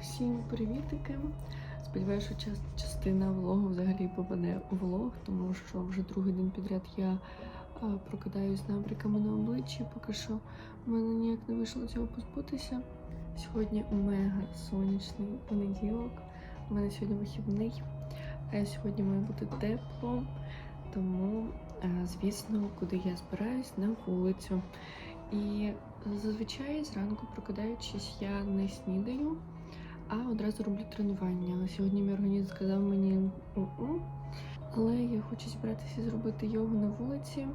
Всім привітики! Сподіваюся, що час, частина влогу взагалі попаде у влог, тому що вже другий день підряд я а, прокидаюсь з набряками на обличчі. Поки що в мене ніяк не вийшло цього позбутися. Сьогодні мега сонячний понеділок. У мене сьогодні вихідний. Е, Сьогодні має бути тепло, тому, е, звісно, куди я збираюсь на вулицю. І зазвичай зранку прокидаючись, я не снідаю, а одразу роблю тренування. Сьогодні мій організм сказав мені «У-у». Але я хочу зібратися зробити йогу на вулиці.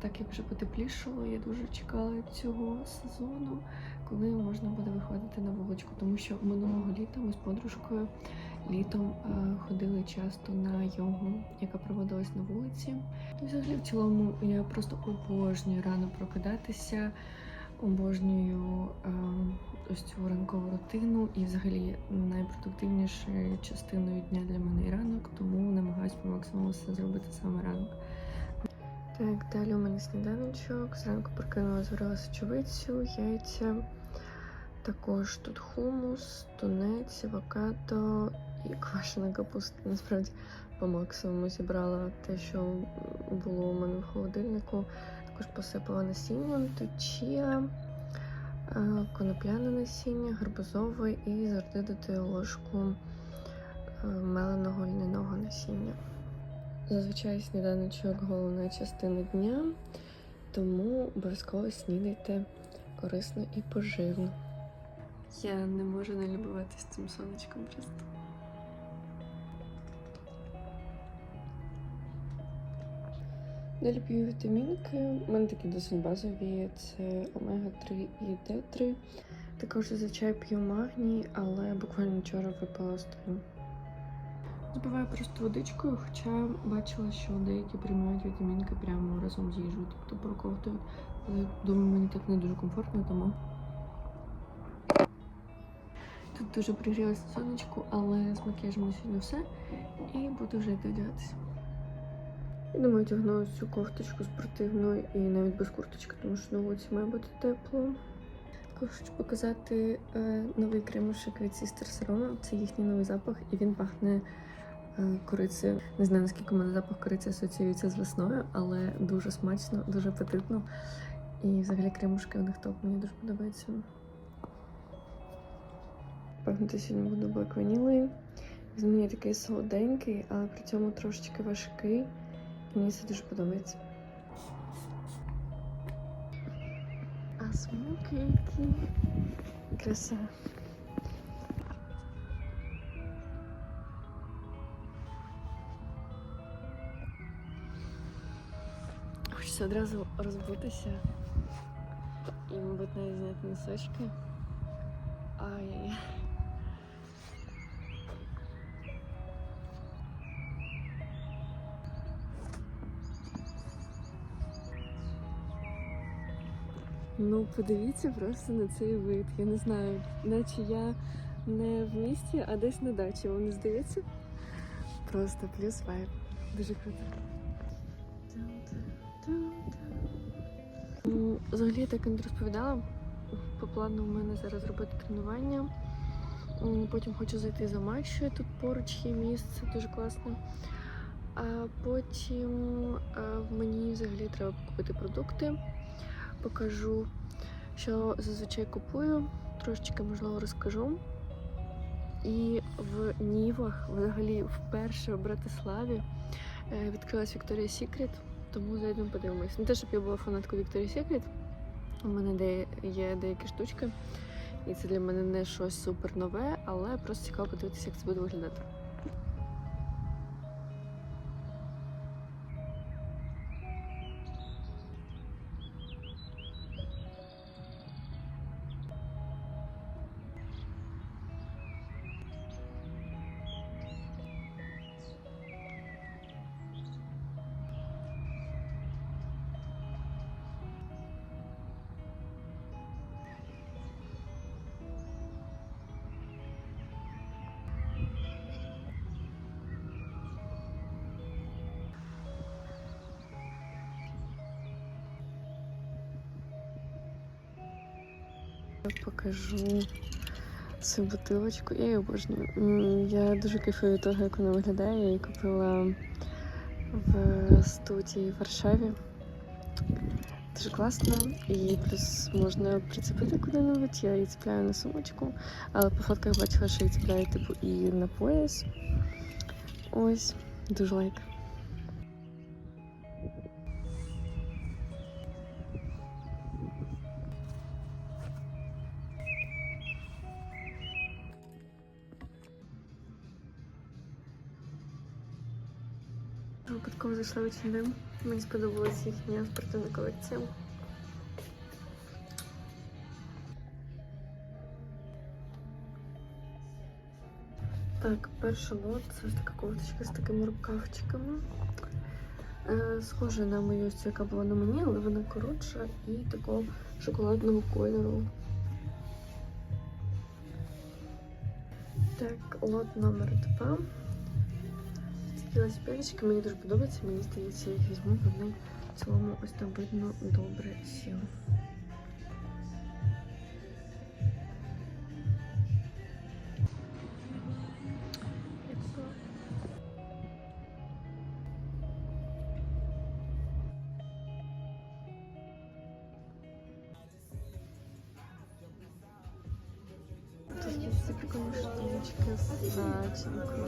Так як вже потеплішало, я дуже чекала цього сезону, коли можна буде виходити на вуличку, тому що минулого літа ми з подружкою літом ходили часто на йогу, яка проводилась на вулиці. Взагалі в цілому я просто обожнюю рано прокидатися, обожнюю е, ось цю ранкову рутину і взагалі найпродуктивнішою частиною дня для мене і ранок, тому намагаюся по максимуму все зробити саме ранок. Так, далі у мене сніданочок. Зранку прокинула, зварила сочовицю, яйця. Також тут хумус, тунець, авокадо і квашена капуста. Насправді по максимуму зібрала те, що було у мене в холодильнику. Також посипала насінням, тут чія, е, конопляне насіння, гарбузове і завжди додаю ложку е, меленого льняного насіння. Зазвичай сніданочок головна частина дня, тому обов'язково снідайте корисно і поживно. Я не можу не любуватися цим сонечком просто. Далі п'ю вітамінки. У мене такі досить базові. Це омега-3 і Д3. Також зазвичай п'ю магній, але буквально вчора випила стрім. Запиваю просто водичкою, хоча бачила, що деякі приймають вітамінки прямо разом з їжею, тобто проковтують. Але думаю, мені так не дуже комфортно, тому. Тут дуже пригрілося на сонечку, але з макіяжем сьогодні все. І буду вже йти. Я думаю, одягну цю кофточку спортивну і навіть без курточки, тому що на вулиці має бути тепло. Також хочу показати е, новий кремушек від Sister Sarona. Це їхній новий запах, і він пахне е, корицею. Не знаю, наскільки у мене запах кориці асоціюється з весною, але дуже смачно, дуже апетитно. І взагалі кремушки у них топ, мені дуже подобається. Пахнути сьогодні буду Black Vanilla. Він мені такий солоденький, але при цьому трошечки важкий. Мені це дуже подобається. А смоки які краса. Хочеться одразу розбутися і, мабуть, навіть зняти носочки. Ай-яй-яй. Ну, подивіться просто на цей вид. Я не знаю, наче я не в місті, а десь на дачі. Вам не здається? Просто плюс вайб. Дуже круто. Взагалі так і не розповідала. По плану у мене зараз робити тренування. Потім хочу зайти за матчою. Тут поруч є місце, дуже класно. А потім е, мені взагалі треба купити продукти. Покажу, що зазвичай купую, трошечки можливо розкажу. І в Нівах, взагалі, вперше в Братиславі е, відкрилась Victoria's Secret, тому зайдемо подивимось. Не те, щоб я була фанаткою Victoria's Secret, у мене є деякі штучки, і це для мене не щось супер нове, але просто цікаво подивитися, як це буде виглядати. Покажу цю бутилочку. Я її обожнюю. Я дуже кайфую від того, як вона виглядає. Я її купила в студії в Варшаві. Дуже класно. І плюс можна прицепити куди-небудь. Я її цепляю на сумочку, але по фотках бачила, що її цепляють типу і на пояс. Ось, дуже лайк. Випадково зайшла в H&M. Мені сподобалась їхня спортивна колекція. Так, перший лот це ось така кофточка з такими рукавчиками. Е, схожа на мою цю, яка була на мені, але вона коротша і такого шоколадного кольору. Так, лот номер 2. Такі велосипедички мені дуже подобається, мені здається, їх візьму, вони в цілому ось там видно добре сіли. Ці прикольні штучки з начинкою.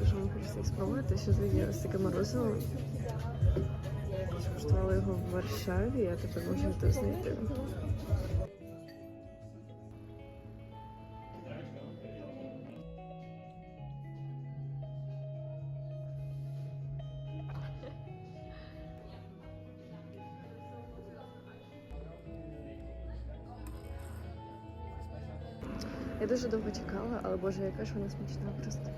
Дуже мені хочеться їх спробувати. Ще є з таке морозиво. Скуштувала його в Варшаві, а тепер можна тут знайти. Я дуже довго чекала, але боже, яка ж вона смачна просто.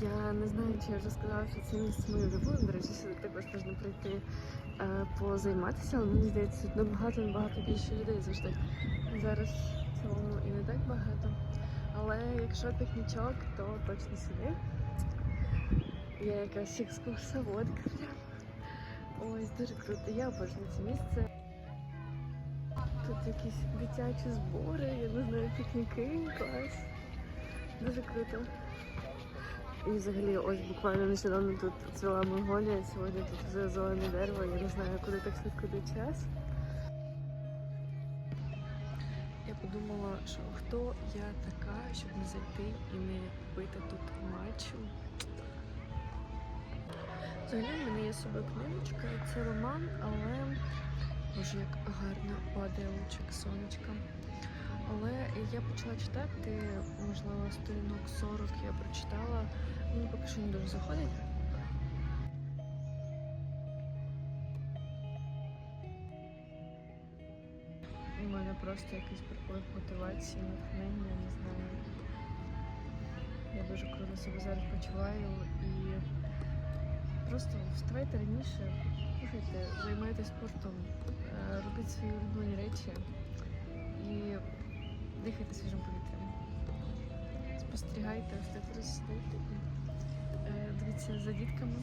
Я не знаю, чи я вже сказала, що це місце моє улюблене. До речі, сюди також можна прийти е, позайматися, але мені здається, тут набагато набагато більше людей завжди. Зараз в і не так багато. Але якщо пікнічок, то точно сюди. Я якась екскурсоводка. Ось дуже круто. Я обожнюю це місце. Тут якісь дитячі збори, я не знаю, пікніки, клас. Дуже круто. І взагалі, ось буквально нещодавно тут цвіла магонія, сьогодні тут вже зелене дерево, я не знаю, куди так швидко йде час. Я подумала, що хто я така, щоб не зайти і не купити тут матчу. Взагалі в мене є з собою книжечка, це роман, але Боже, як гарно падає лучик сонечка. Але я почала читати, можливо, сторінок 40 я прочитала. Мені поки що не дуже заходить. У мене просто якийсь приплив мотивації, натхнення, не знаю. Я дуже круто себе зараз почуваю і просто вставайте раніше, слухайте, займайтесь спортом, робіть свої улюблені речі і дихайте свіжим повітрям. Спостерігайте, ось так сидите і е, дивіться за дітками.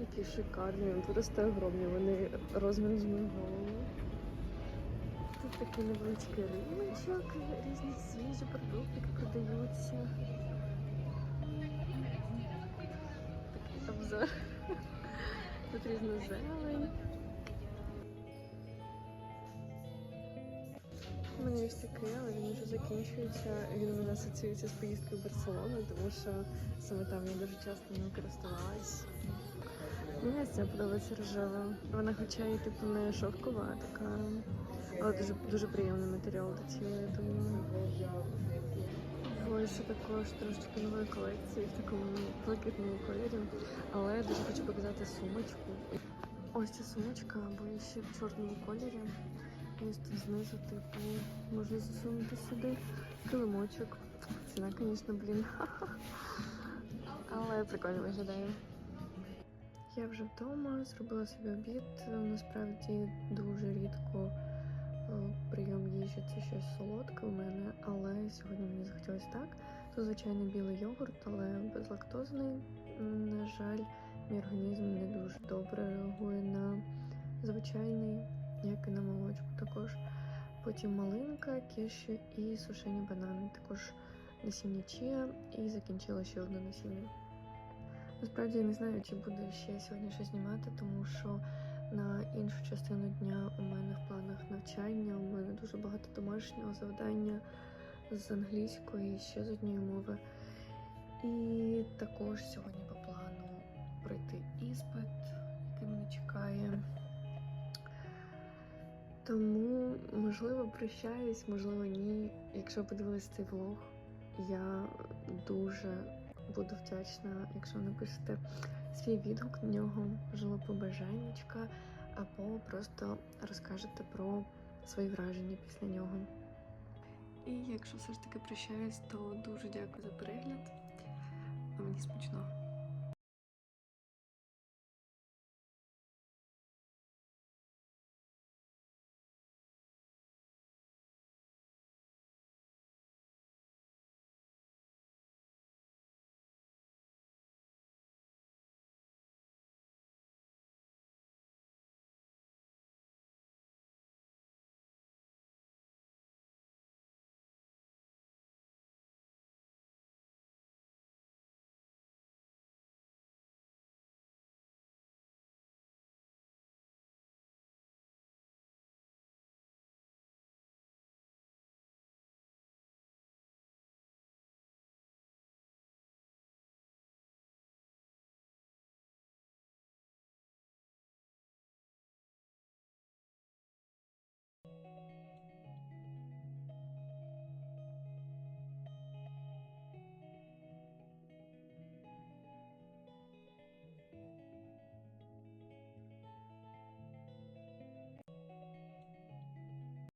Які шикарні, просто огромні, вони розміром з мою голову. Тут такий невеличкий риночок, різні свіжі продукти продаються. Такий обзор. Тут різна зелень. У мене є такий, але він вже закінчується. Він у мене асоціюється з поїздкою в Барселону, тому що саме там я дуже часто ним користувалась. Мені ця подобається рожева. Вона хоча і типу не шовкова, така. Але дуже дуже приємний матеріал до тіла, я думаю. Ось також трошки нової колекції в такому блакитному кольорі. Але я дуже хочу показати сумочку. Ось ця сумочка, або ще в чорному кольорі. Ось тут знизу, типу, можна засунути сюди килимочок. Ціна, звісно, блін. Але прикольно виглядає. Я вже вдома зробила собі обід. Насправді дуже рідко Це звичайно білий йогурт, але безлактозний. На жаль, мій організм не дуже добре реагує на звичайний як і на молочку також. Потім малинка, кешю і сушені банани. Також насіння чія і закінчила ще одне насіння. Насправді я не знаю, чи буду ще сьогодні щось знімати, тому що на іншу частину дня у мене в планах навчання, у мене дуже багато домашнього завдання з англійської, ще з однієї мови. І також сьогодні по плану пройти іспит, який мене чекає. Тому, можливо, прощаюсь, можливо, ні. Якщо ви подивилися цей влог, я дуже буду вдячна, якщо напишете свій відгук на нього, можливо, побажаннячка, або просто розкажете про свої враження після нього. І якщо все ж таки прощаюсь, то дуже дякую за перегляд. Мені смачно.